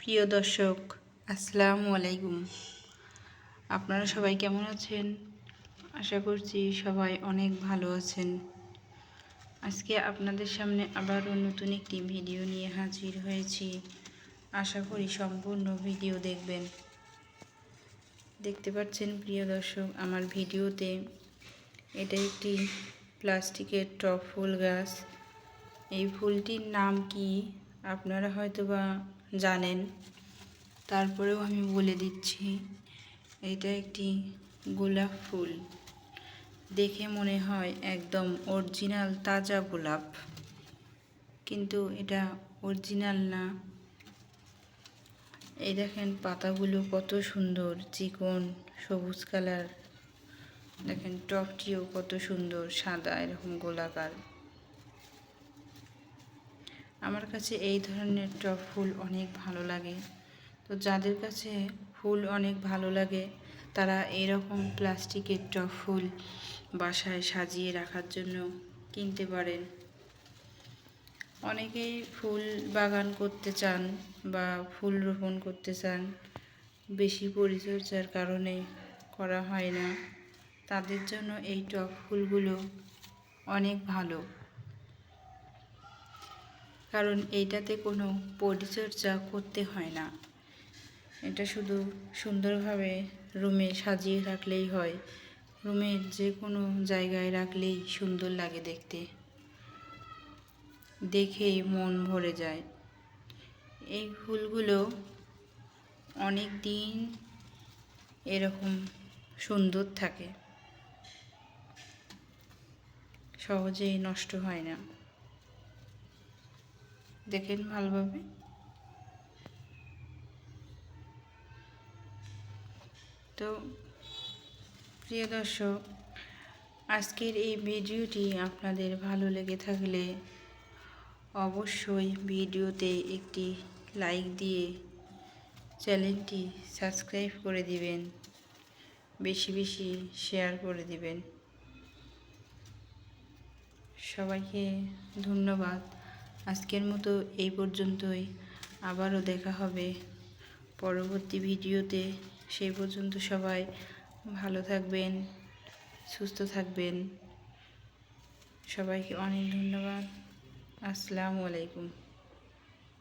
প্রিয় দর্শক, আসসালামু আলাইকুম। আপনারা সবাই কেমন আছেন? আশা করছি সবাই অনেক ভালো আছেন। আজকে আপনাদের সামনে আবারও নতুন একটি ভিডিও নিয়ে হাজির হয়েছি। আশা করি সম্পূর্ণ ভিডিও দেখবেন। দেখতে পাচ্ছেন, প্রিয় দর্শক, আমার ভিডিওতে এটা একটি প্লাস্টিকের টপ ফুল গাছ। এই ফুলটির নাম কি? আপনারা হয়তো বা জানেন। তারপরেও আমি বলে দিচ্ছি, এটা একটি গোলাপ ফুল। দেখে মনে হয় একদম অরিজিনাল তাজা গোলাপ। কিন্তু এটা অরিজিনাল না। এই দেখেন পাতাগুলো কত সুন্দর, চিকন, সবুজ কালার। দেখেন টপটিও কত সুন্দর, সাদা এরকম গোলাকার। আমার কাছে এই ধরনের টপ ফুল অনেক ভালো লাগে। তো যাদের কাছে ফুল অনেক ভালো লাগে, তারা এরকম প্লাস্টিকের টপ ফুল বাসায় সাজিয়ে রাখার জন্য কিনতে পারেন। অনেকেই ফুল বাগান করতে চান বা ফুল রোপণ করতে চান, বেশি পরিচর্যার কারণে করা হয় না। তাদের জন্য এই টপ ফুলগুলো অনেক ভালো। কারণ এইটাতে কোনো পরিচর্যা করতে হয় না। এটা শুধু সুন্দরভাবে রুমে সাজিয়ে রাখলেই হয়। রুমের যে কোনো জায়গায় রাখলেই সুন্দর লাগে দেখতে। দেখেই মন ভরে যায়। এই ফুলগুলো অনেক দিন এরকম সুন্দর থাকে। সহজেই নষ্ট হয় না। দেখেন ভালোভাবে। তো প্রিয় দর্শক, আজকের এই ভিডিওটি আপনাদের ভালো লেগে থাকলে অবশ্যই ভিডিওতে একটি লাইক দিয়ে চ্যানেলটি সাবস্ক্রাইব করে দিবেন, বেশি বেশি শেয়ার করে দিবেন। সবাইকে ধন্যবাদ। আজকের মতো এই পর্যন্তই। আবারও দেখা হবে পরবর্তী ভিডিওতে। সেই পর্যন্ত সবাই ভালো থাকবেন, সুস্থ থাকবেন। সবাইকে অনেক ধন্যবাদ। আসসালামু আলাইকুম।